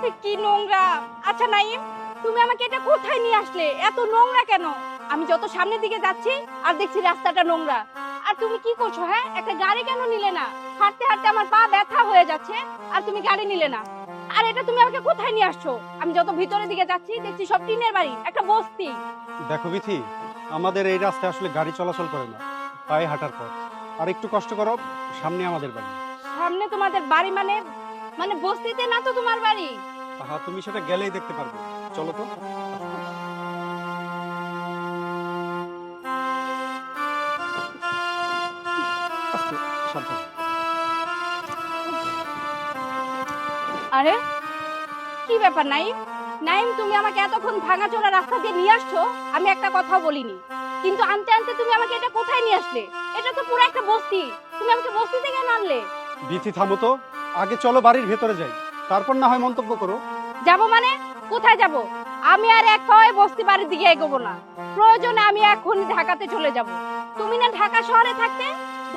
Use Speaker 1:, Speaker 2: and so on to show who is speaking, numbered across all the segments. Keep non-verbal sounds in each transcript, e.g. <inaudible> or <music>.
Speaker 1: <laughs> কি নোংরা। আচ্ছা নাইম তুমি আমাকে এটা কোথায় নিয়ে আসলে? এত নোংরা কেন? আমি যত সামনের দিকে যাচ্ছি আর দেখছি রাস্তাটা নোংরা। আর তুমি কি করছ হ্যাঁ? একটা গাড়ি কেন নিলে না? হাঁটতে হাঁটতে আমার পা ব্যথা হয়ে যাচ্ছে আর তুমি গাড়ি নিলে না। আর এটা তুমি আমাকে কোথায় নিয়ে আসছো? আমি যত ভিতরের দিকে যাচ্ছি দেখছি সব টিনের বাড়ি একটা বস্তি।
Speaker 2: দেখো বিথি আমাদের এই রাস্তায় আসলে গাড়ি চলাচল করে না। পায়ে হাঁটার পথ। আর একটু কষ্ট করো সামনে আমাদের বাড়ি।
Speaker 1: সামনে তোমাদের বাড়ি মানে মানে বস্তিতে না তো তোমার বাড়ি?
Speaker 2: হ্যাঁ তুমি সেটা গেলেই দেখতে পারবে। চলো তো।
Speaker 1: আরে কি ব্যাপার নাইম? নাইম তুমি আমাকে এতক্ষণ ভাঙাচোরা রাস্তা দিয়ে নিয়ে আসছো আমি একটা কথা বলিনি। কিন্তু আনতে আনতে তুমি আমাকে এটা কোথায় নিয়ে আসলে? এটা তো পুরো একটা বস্তি। তুমি আমাকে বস্তিতে কেন আনলে?
Speaker 2: বিথি থামো তো। আগে চলো বাড়ির ভেতরে যাই। তারপর না হয় মন্তব্য করো।
Speaker 1: যাব মানে? কোথায় যাব? আমি আর এক পায়ে বস্তি বাড়ির দিকে এগোবো না। প্রয়োজনে আমি এখনই ঢাকাতে চলে যাব। তুমি না ঢাকা শহরে থাকতে?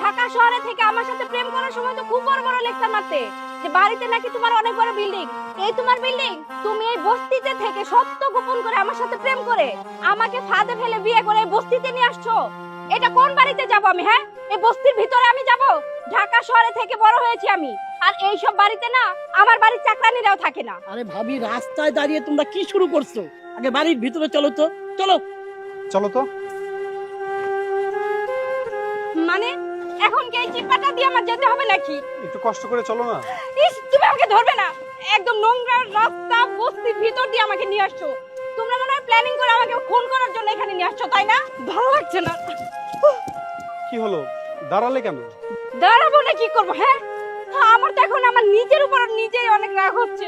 Speaker 1: ঢাকা শহরে থেকে আমার সাথে প্রেম করার সময় তো খুব বড় বড় লেকচার মারতে। যে বাড়িতে নাকি তোমার অনেক বড় বিল্ডিং এই তোমার বিল্ডিং তুমি এই বস্তিতে থেকে সত্য গোপন করে আমার সাথে প্রেম করে আমাকে ফাঁদে ফেলে বিয়ে করে এই বস্তিতে নিয়ে আসছো? এটা কোন বাড়িতে যাব আমি হ্যাঁ? এই বস্তির ভিতরে আমি যাব? ঢাকা শহরে থেকে বড় হয়েছি আমি। আর এই সব বাড়িতে না আমার বাড়ির চাকরানিরাও থাকে না।
Speaker 3: আরে ভাবি রাস্তায় দাঁড়িয়ে তোমরা কি শুরু করছ? আগে বাড়ির ভিতরে চলো তো। চলো।
Speaker 2: চলো তো।
Speaker 1: মানে এখন কি এই চিপাটা দিয়ে আমার যেতে হবে নাকি?
Speaker 2: একটু কষ্ট করে চলো না।
Speaker 1: ইস তুমি আমাকে ধরবে না। একদম নোংরা রাস্তা বস্তির ভিতর দিয়ে আমাকে নিয়ে আসছো। তোমরা মনে হয় প্ল্যানিং করে আমাকে খুন করার জন্য এখানে নিয়ে আসছো তাই না? ভালো লাগছে না।
Speaker 2: কি হলো? দাঁড়ালে কেন?
Speaker 1: দাঁড়াবো না কি করব হ্যাঁ? আমার তো এখন আমার নিজের উপর নিজেই অনেক রাগ হচ্ছে।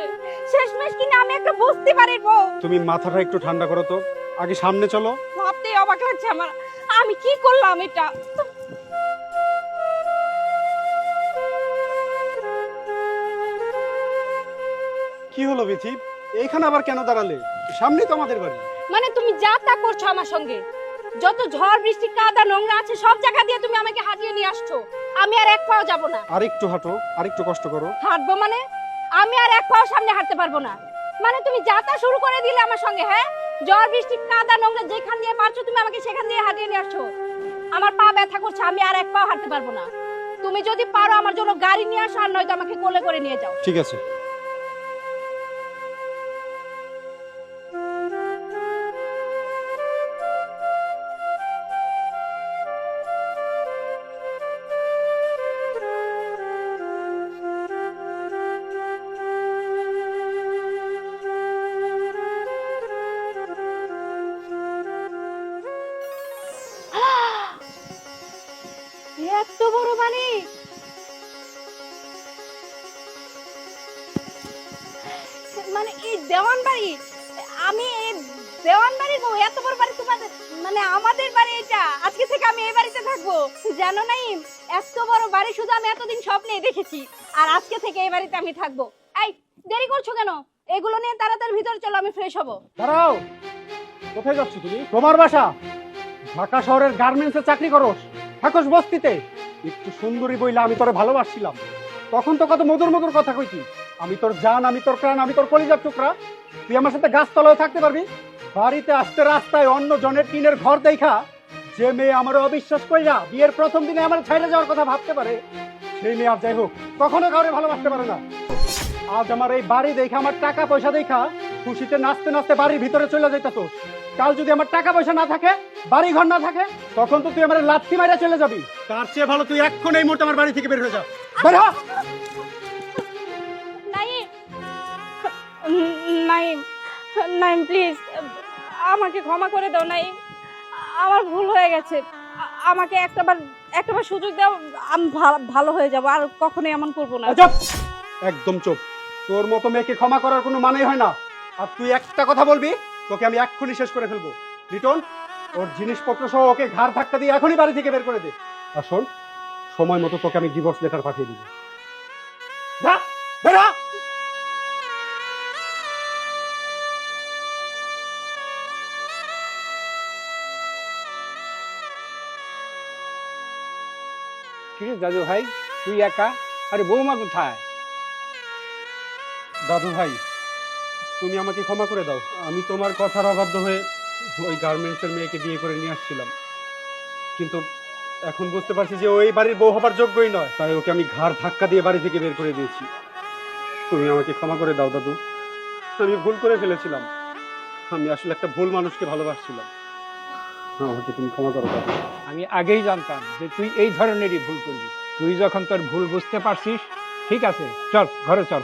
Speaker 1: শেষমেশ কিনা আমি একটা বস্তি বাড়ির বউ।
Speaker 2: তুমি মাথাটা একটু ঠান্ডা করো তো। আগে সামনে চলো।
Speaker 1: ভাবতেই অবাক লাগছে আমার। আমি কি করলাম এটা?
Speaker 2: কি হলো বিথি? এইখানে আবার কেন দাঁড়ালে? সামনে তো আমাদের বাড়ি।
Speaker 1: মানে তুমি যা তা করছ আমার সঙ্গে। যত ঝড় বৃষ্টি কাদা নোংরা আছে সব জায়গা দিয়ে তুমি আমাকে হাঁটিয়ে নিয়ে আসছো। আমি আর এক পাও যাব না।
Speaker 2: আর একটু হাঁটো আর একটু কষ্ট করো।
Speaker 1: হাঁটবো মানে? আমি আর এক পাও সামনে হাঁটতে পারব না। মানে তুমি যাতা শুরু করে দিলে আমার সঙ্গে হ্যাঁ? জ্বর বৃষ্টি কাদা নোংরা যেখান দিয়ে পারছ তুমি আমাকে সেখান দিয়ে হাঁটিয়ে নিয়ে আসছো। আমার পা ব্যথা করছে আমি আর এক পাও হাঁটতে পারব না। তুমি যদি পারো আমার জন্য গাড়ি নিয়ে আসো আর নয়তো আমাকে কোলে করে নিয়ে যাও।
Speaker 2: ঠিক আছে।
Speaker 1: এত বড় বাড়ি? মানে এই দেওয়ান বাড়ি? আমি এই দেওয়ান বাড়ি গো, এত বড় বাড়ি তোমাদের মানে আমাদের বাড়ি এটা। আজকে থেকে আমি এই বাড়িতে থাকব। জানো নাই এত বড় বাড়ি শুধু আমি এতদিন স্বপ্নেই দেখেছি। আর আজকে থেকে এই বাড়িতে আমি থাকব। এই, দেরি করছ কেন? এগুলো নিয়ে তাড়াতাড়ি ভিতরে চলো, আমি ফ্রেশ হব।
Speaker 2: দাঁড়াও। কোথায় যাচ্ছ তুমি? তোমার বাসা? ঢাকা শহরের গার্মেন্টসে চাকরি করস থাকস বস্তিতে। একটু সুন্দরী বইলে আমি তোরে ভালোবাসছিলাম। তখন তো কত মধুর মধুর কথা কইতি। আমি তোর জান, আমি তোর প্রাণ, আমি তোর কলিজার টুকরা। তুই আমার সাথে গাছতলায় থাকতে পারবি? বাড়িতে আসতে রাস্তায় অন্য জনের টিনের ঘর দেখা। যে মেয়ে আমার অবিশ্বাস কইরা বিয়ের প্রথম দিনে আমার ছাইড়ে যাওয়ার কথা ভাবতে পারে, সেই মেয়ে আর যাই হোক, কখনো কাউরে ভালোবাসতে পারে না। আজ আমার এই বাড়ি দেখা, আমার টাকা পয়সা দেখা, খুশিতে নাচতে নাচতে বাড়ির ভিতরে চলে যাইতাতো কাল যদি আমার টাকা পয়সা না থাকে বাড়ি ঘর না থাকে তখন তো তুই আমার লাথি মাইরা চলে যাবি। তার চেয়ে ভালো তুই এক্ষণ এই মুহূর্তে আমার বাড়ি থেকে বের হয়ে যা। বের হ!
Speaker 1: নাইম নাইম প্লিজ আমাকে ক্ষমা করে দাও নাইম। আমার ভুল হয়ে গেছে। আমাকে একটাবার একটাবার সুযোগ দাও আমি ভালো হয়ে যাব আর কখনোই এমন করব না।
Speaker 2: চুপ! একদম চুপ। তোর মতো মেয়েকে ক্ষমা করার কোনো মানেই হয় না। আর তুই একটা কথা বলবি? তোকে আমি এক্ষুনি শেষ করে ফেলব। রিটন ওর জিনিসপত্র সহ ওকে ঘাড় ধাক্কা দিয়ে এখনই বাড়ি থেকে বের করে দে। আর শোন সময় মতো তোকে আমি ডিভোর্স লেটার পাঠিয়ে দিব।
Speaker 4: দাদু ভাই তুই একা? আরে বৌমা কোথায়?
Speaker 2: দাদু ভাই তুমি আমাকে ক্ষমা করে দাও। আমি তোমার কথার অবাধ্য হয়ে ওই গার্মেন্টসের মেয়েকে বিয়ে করে নিয়ে আসছিলাম। কিন্তু এখন বুঝতে পারছি যে ওই বাড়ির বউ হবার যোগ্যই নয়। তাই ওকে আমি ঘাড় ধাক্কা দিয়ে বাড়ি থেকে বের করে দিয়েছি। তুমি আমাকে ক্ষমা করে দাও, দাদু। আমি ভুল করে ফেলেছিলাম। আমি আসলে একটা ভুল মানুষকে ভালোবাসছিলাম। আমাকে তুমি ক্ষমা করো, দাদু।
Speaker 4: আমি আগেই জানতাম যে তুই এই ধরনেরই ভুল করবি। তুই যখন তোর ভুল বুঝতে পারছিস, ঠিক আছে, চল, ঘরে চল।